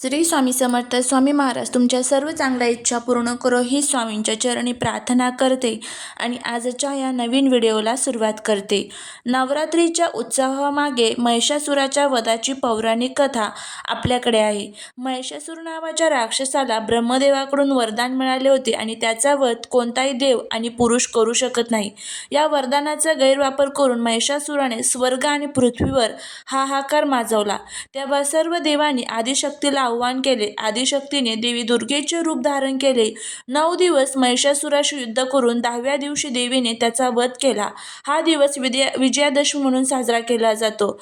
श्री स्वामी समर्थ स्वामी महाराज तुमच्या सर्व चांगल्या इच्छा पूर्ण करो ही स्वामींच्या चरणी प्रार्थना करते आणि आजच्या या नवीन व्हिडिओला सुरुवात करते. नवरात्रीच्या उत्सवामागे महिषासुराच्या वधाची पौराणिक कथा आपल्याकडे आहे. महिषासूर नावाच्या राक्षसाला ब्रह्मदेवाकडून वरदान मिळाले होते आणि त्याचा वध कोणताही देव आणि पुरुष करू शकत नाही. या वरदानाचा गैरवापर करून महिषासुराने स्वर्ग आणि पृथ्वीवर हाहाकार माजवला. तेव्हा सर्व देवांनी आदिशक्तीला आव्हान केले. आदिशक्तीने देवी दुर्गेचे रूप धारण केले. नऊ दिवस महिषासुराशी युद्ध करून दहाव्या दिवशी देवीने त्याचा वध केला. हा दिवस विद्या विजयादशमी म्हणून साजरा केला जातो.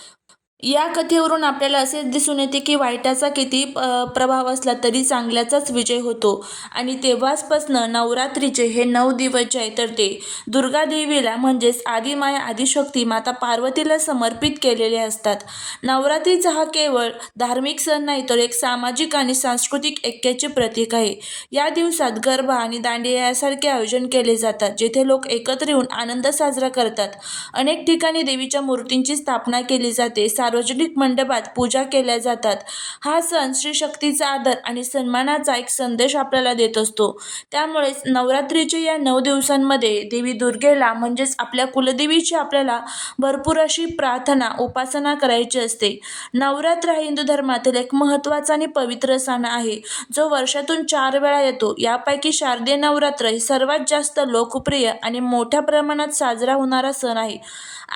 या कथेवरून आपल्याला असे दिसून येते की वाईटाचा किती प प्रभाव असला तरी चांगल्याचाच विजय होतो. आणि तेव्हाचपासनं नवरात्रीचे हे नऊ दिवस जे आहे तर ते दुर्गा देवीला म्हणजेच आदिमाया आदिशक्ती माता पार्वतीला समर्पित केलेले असतात. नवरात्रीचा हा केवळ धार्मिक सण नाही तर एक सामाजिक आणि सांस्कृतिक ऐक्याचे प्रतीक आहे. या दिवसात गरबा आणि दांडिया यासारखे आयोजन केले जातात जेथे लोक एकत्र येऊन आनंद साजरा करतात. अनेक ठिकाणी देवीच्या मूर्तींची स्थापना केली जाते. सार्वजनिक मंडपात पूजा केल्या जातात. हा सण श्री शक्तीचा आदर आणि सन्मानाचा एक संदेश आपल्याला देत असतो. त्यामुळेच नवरात्रीच्या या नऊ दिवसांमध्ये देवी दुर्गेला म्हणजेच आपल्या कुलदेवीची आपल्याला भरपूर अशी प्रार्थना उपासना करायची असते. नवरात्र हा हिंदू धर्मातील एक महत्त्वाचा आणि पवित्र सण आहे. जो वर्षातून चार वेळा येतो. यापैकी शारदीय नवरात्र हे सर्वात जास्त लोकप्रिय आणि मोठ्या प्रमाणात साजरा होणारा सण आहे.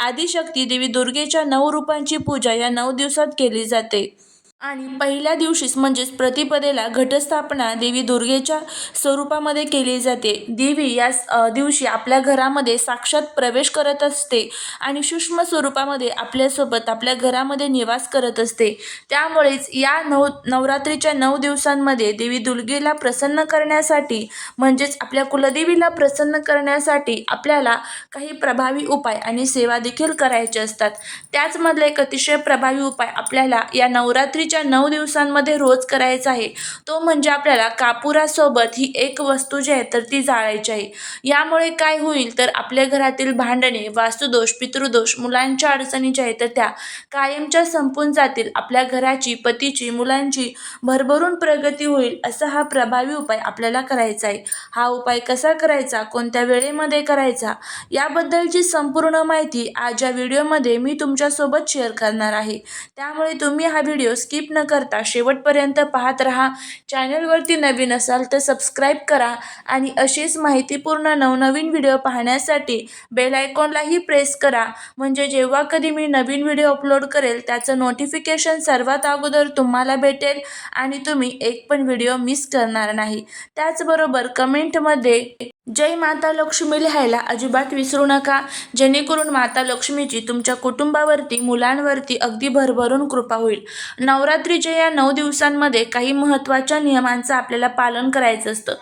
आदिशक्ती देवी दुर्गेच्या नऊ रूपांची पूजा या नऊ दिवसात केली जाते. आणि पहिल्या दिवशीच म्हणजेच प्रतिपदेला घटस्थापना देवी दुर्गेच्या स्वरूपामध्ये केली जाते. देवी या दिवशी आपल्या घरामध्ये साक्षात प्रवेश करत असते आणि सूक्ष्म स्वरूपामध्ये आपल्यासोबत आपल्या घरामध्ये निवास करत असते. त्यामुळेच या नऊ नवरात्रीच्या नऊ दिवसांमध्ये देवी दुर्गेला प्रसन्न करण्यासाठी म्हणजेच आपल्या कुलदेवीला प्रसन्न करण्यासाठी आपल्याला काही प्रभावी उपाय आणि सेवा देखील करायचे असतात. त्याचमधला एक अतिशय प्रभावी उपाय आपल्याला या नवरात्री नवरात्रीच्या नऊ दिवसांमध्ये रोज करायचा आहे. तो म्हणजे आपल्याला कापुरासोबत ही एक वस्तू जी आहे तर ती जाळायची आहे. यामुळे काय होईल तर आपल्या घरातील भांडणे वास्तुदोष पितृदोष मुलांच्या अडचणी ज्या आहेत तर त्या कायमच्या संपून जातील. आपल्या घराची पतीची मुलांची भरभरून प्रगती होईल असा हा प्रभावी उपाय आपल्याला करायचा आहे. हा उपाय कसा करायचा कोणत्या वेळेमध्ये करायचा याबद्दलची संपूर्ण माहिती आज या व्हिडिओमध्ये मी तुमच्यासोबत शेअर करणार आहे. त्यामुळे तुम्ही हा व्हिडिओ स्किप न करता शेवटपर्यंत पाहत राहा. चॅनलवरती नवीन असाल तर सबस्क्राईब करा आणि अशीच माहितीपूर्ण नवनवीन व्हिडिओ पाहण्यासाठी बेल आयकॉनलाही प्रेस करा. म्हणजे जेव्हा कधी मी नवीन व्हिडिओ अपलोड करेल त्याचं नोटिफिकेशन सर्वात अगोदर तुम्हाला भेटेल आणि तुम्ही एक पण व्हिडिओ मिस करणार नाही. त्याचबरोबर कमेंटमध्ये जय माता लक्ष्मी लिहायला अजिबात विसरू नका. जेणेकरून माता लक्ष्मीची तुमच्या कुटुंबावरती मुलांवरती अगदी भरभरून कृपा होईल. नवरात्रीच्या या नऊ दिवसांमध्ये काही महत्त्वाच्या नियमांचं आपल्याला पालन करायचं असतं.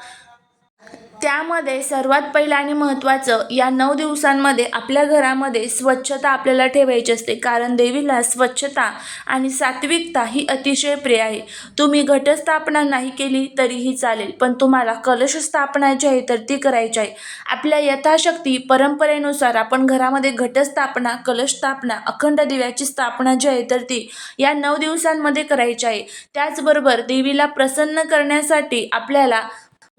त्यामध्ये सर्वात पहिलं आणि महत्त्वाचं या नऊ दिवसांमध्ये आपल्या घरामध्ये स्वच्छता आपल्याला ठेवायची असते. कारण देवीला स्वच्छता आणि सात्विकता ही अतिशय प्रिय आहे. तुम्ही घटस्थापना नाही केली तरीही चालेल पण तुम्हाला कलश स्थापना आहे तर ती करायची आहे. आपल्या यथाशक्ती परंपरेनुसार आपण घरामध्ये घटस्थापना कलश स्थापना अखंड दिव्याची स्थापना जी आहे तर ती या नऊ दिवसांमध्ये करायची आहे. त्याचबरोबर देवीला प्रसन्न करण्यासाठी आपल्याला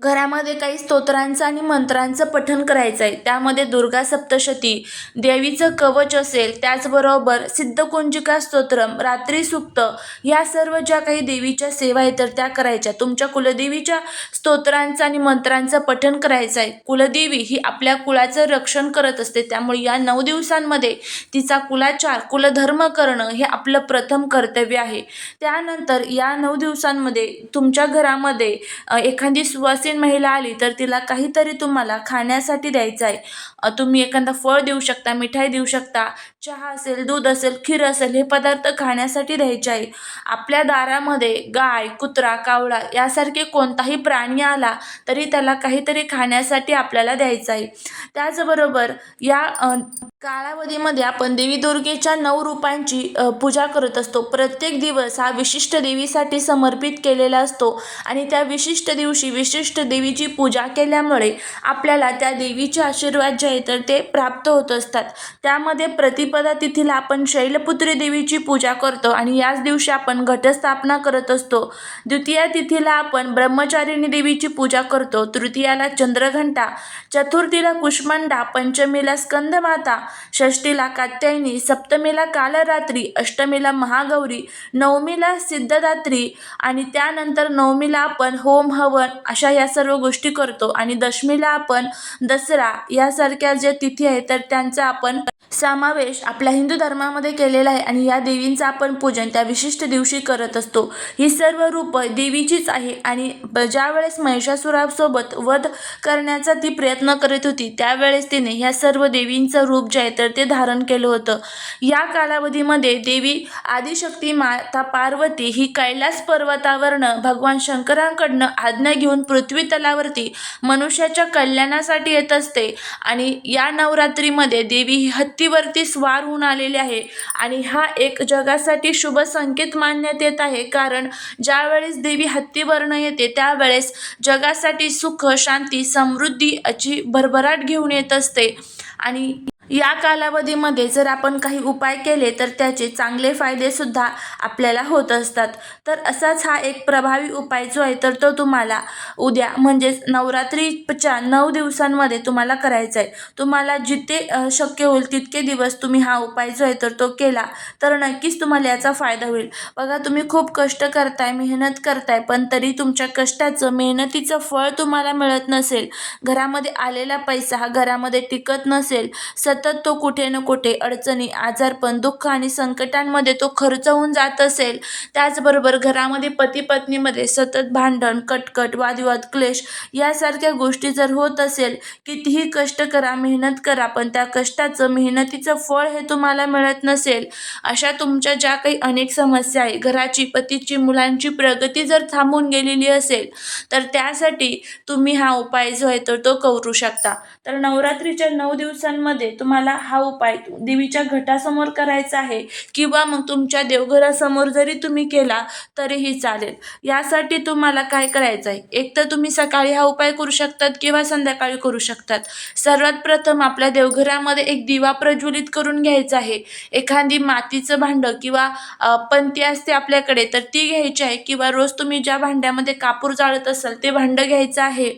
घरामध्ये काही स्तोत्रांचं आणि मंत्रांचं पठण करायचं आहे त्यामध्ये दुर्गा सप्तशती देवीचं कवच असेल त्याचबरोबर सिद्धकुंजिका स्तोत्रम रात्री सुक्त या सर्व ज्या काही देवीच्या सेवा आहेत तर त्या करायच्या. तुमच्या कुलदेवीच्या स्तोत्रांचं आणि मंत्रांचं पठण करायचं आहे कुलदेवी ही आपल्या कुळाचं रक्षण करत असते. त्यामुळे या नऊ दिवसांमध्ये तिचा कुलाचार कुलधर्म करणं हे आपलं प्रथम कर्तव्य आहे. त्यानंतर या नऊ दिवसांमध्ये तुमच्या घरामध्ये एखादी सुवासीन महिला आली तर तिला काहीतरी तुम्हाला खाण्यासाठी द्यायचं आहे. तुम्ही एखादं फळ देऊ शकता मिठाई देऊ शकता चहा असेल दूध असेल खीर असेल हे पदार्थ खाण्यासाठी द्यायचे आहे. आपल्या दारामध्ये गाय कुत्रा कावळा यासारखे कोणताही प्राणी आला तरी त्याला काहीतरी खाण्यासाठी आपल्याला द्यायचं आहे. त्याचबरोबर या कालावधीमध्ये आपण देवी दुर्गेच्या नऊ रूपांची पूजा करत असतो. प्रत्येक दिवस हा विशिष्ट देवीसाठी समर्पित केलेला असतो आणि त्या विशिष्ट दिवशी विशिष्ट देवीची पूजा केल्यामुळे आपल्याला त्या देवीचे आशीर्वाद जे आहे तर ते प्राप्त होत असतात. त्यामध्ये प्रतिपदा तिथीला आपण शैलपुत्री देवीची पूजा करतो आणि याच दिवशी आपण घटस्थापना करत असतो. द्वितीया तिथीला आपण ब्रह्मचारिणी देवीची पूजा करतो. तृतीयाला चंद्रघंटा चतुर्थीला कुष्मांडा पंचमीला स्कंदमाता षष्टीला कात्यायनी सप्तमीला कालरात्री अष्टमीला महागौरी नवमीला सिद्धदात्री आणि त्यानंतर नवमीला आपण होम हवन अशा या सर्व गोष्टी करतो. आणि दशमीला आपण दसरा यासारख्या ज्या तिथी आहेत तर त्यांचा आपण समावेश आपल्या हिंदू धर्मामध्ये केलेला आहे आणि या देवींचं आपण पूजन त्या विशिष्ट दिवशी करत असतो. ही सर्व रूपं देवीचीच आहे आणि ब- ज्यावेळेस महिषासुरासोबत वध करण्याचा ती प्रयत्न करत होती त्यावेळेस तिने ह्या सर्व देवींचं रूप जे आहे तर ते धारण केलं होतं. या कालावधीमध्ये देवी आदिशक्ती माता पार्वती ही कैलास पर्वतावरनं भगवान शंकरांकडनं आज्ञा घेऊन पृथ्वी तलावरती मनुष्याच्या कल्याणासाठी येत असते आणि या नवरात्रीमध्ये देवी ही हत्ती पृथ्वीवरती स्वार होऊन आलेले आहे. आणि हा एक जगासाठी शुभ संकेत मानण्यात येत आहे. कारण ज्यावेळेस देवी हत्तीवर्ण येते त्यावेळेस जगासाठी सुख शांती समृद्धी अची भरभराट घेऊन येत असते. आणि या कालावधीमध्ये जर आपण काही उपाय केले तर त्याचे चांगले फायदेसुद्धा आपल्याला होत असतात. तर असाच हा एक प्रभावी उपाय जो आहे तर तो तुम्हाला उद्या म्हणजेच नवरात्रीच्या नऊ दिवसांमध्ये तुम्हाला करायचा आहे. तुम्हाला जिथे शक्य होईल तितके दिवस तुम्ही हा उपाय जो आहे तर तो केला तर नक्कीच तुम्हाला याचा फायदा होईल. बघा तुम्ही खूप कष्ट करताय मेहनत करताय पण तरी तुमच्या कष्टाचं मेहनतीचं फळ तुम्हाला मिळत नसेल. घरामध्ये आलेला पैसा हा घरामध्ये टिकत नसेल. सत सतत तो कुठे ना कुठे अडचणी आजारपण दुःख आणि संकटांमध्ये तो खर्च होऊन जात असेल. त्याचबरोबर घरामध्ये पती पत्नीमध्ये सतत भांडण कटकट वादविवाद क्लेश यासारख्या गोष्टी जर होत असेल कितीही कष्ट करा मेहनत करा पण त्या कष्टाचं मेहनतीचं फळ हे तुम्हाला मिळत नसेल. अशा तुमच्या ज्या काही अनेक समस्या आहे घराची पतीची मुलांची प्रगती जर थांबून गेलेली असेल तर त्यासाठी तुम्ही हा उपाय जो आहे तर तो करू शकता. तर नवरात्रीच्या नऊ दिवसांमध्ये तुम्हाला हा उपाय देवीच्या घटासमोर करायचा आहे किंवा मग तुमच्या देवघरासमोर जरी तुम्ही केला तरीही चालेल. यासाठी तुम्हाला काय करायचं आहे? एक तर तुम्ही सकाळी हा उपाय करू शकतात किंवा संध्याकाळी करू शकतात. सर्वात प्रथम आपल्या देवघरामध्ये एक दिवा प्रज्वलित करून घ्यायचा आहे. एखादी मातीचं भांडं किंवा पंती असते आपल्याकडे तर ती घ्यायची आहे किंवा रोज तुम्ही ज्या भांड्यामध्ये कापूर जाळत असाल ते भांडं घ्यायचं आहे.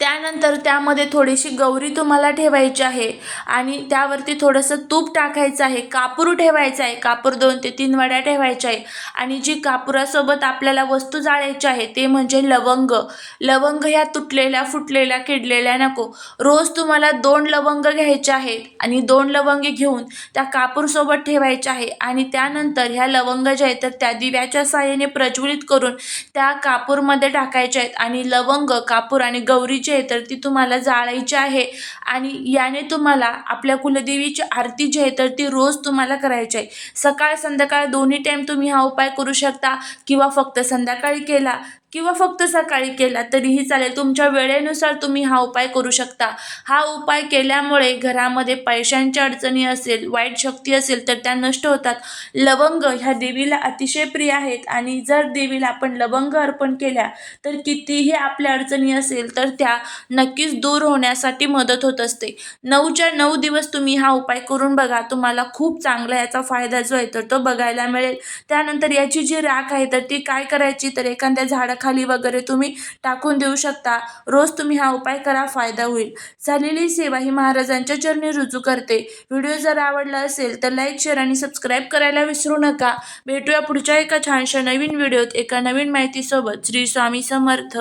त्यानंतर त्यामध्ये थोडीशी गौरी तुम्हाला ठेवायची आहे आणि त्यावरती थोडंसं तूप टाकायचं आहे. कापूर ठेवायचं आहे. कापूर दोन ते तीन वड्या ठेवायच्या आहे. आणि जी कापुरासोबत आपल्याला वस्तू जाळायची आहे ते म्हणजे लवंग. लवंग ह्या तुटलेल्या फुटलेल्या किडलेल्या नको. रोज तुम्हाला दोन लवंग घ्यायचे आहेत आणि दोन लवंग घेऊन त्या कापूरसोबत ठेवायचे आहे. आणि त्यानंतर ह्या लवंग ज्या आहेत तर त्या दिव्याच्या साह्याने प्रज्वलित करून त्या कापूरमध्ये टाकायच्या आहेत. आणि लवंग कापूर आणि गौरीची आहे तर ती तुम्हाला जाळायची आहे. आणि याने तुम्हाला आपल्या कुलदेवीची आरती जी आहे तर ती रोज तुम्हाला करायची आहे. सकाळ संध्याकाळ दोन्ही टाईम तुम्ही हा उपाय करू शकता किंवा फक्त संध्याकाळी केला किंवा फक्त सकाळी केला तरीही चालेल. तुमच्या वेळेनुसार तुम्ही हा उपाय करू शकता. हा उपाय केल्यामुळे घरामध्ये पैशांच्या अडचणी असेल वाईट शक्ती असेल तर त्या नष्ट होतात. लवंग ह्या देवीला अतिशय प्रिय आहेत आणि जर देवीला आपण लवंग अर्पण केल्या तर कितीही आपल्या अडचणी असेल तर त्या नक्कीच दूर होण्यासाठी मदत होत असते. नऊच्या नऊ दिवस तुम्ही हा उपाय करून बघा. तुम्हाला खूप चांगला याचा फायदा जो आहे तर तो बघायला मिळेल. त्यानंतर याची जी राख आहे तर ती काय करायची? तर एखाद्या खाली वगैरे तुम्ही टाकून देऊ शकता. रोज तुम्ही हा उपाय करा फायदा होईल. झालेली सेवा ही महाराजांच्या चरणी रुजू करते. व्हिडिओ जर आवडला असेल तर लाईक शेअर आणि सबस्क्राईब करायला विसरू नका. भेटूया पुढच्या एका छानशा नवीन व्हिडिओत एका नवीन माहितीसोबत. श्री स्वामी समर्थ.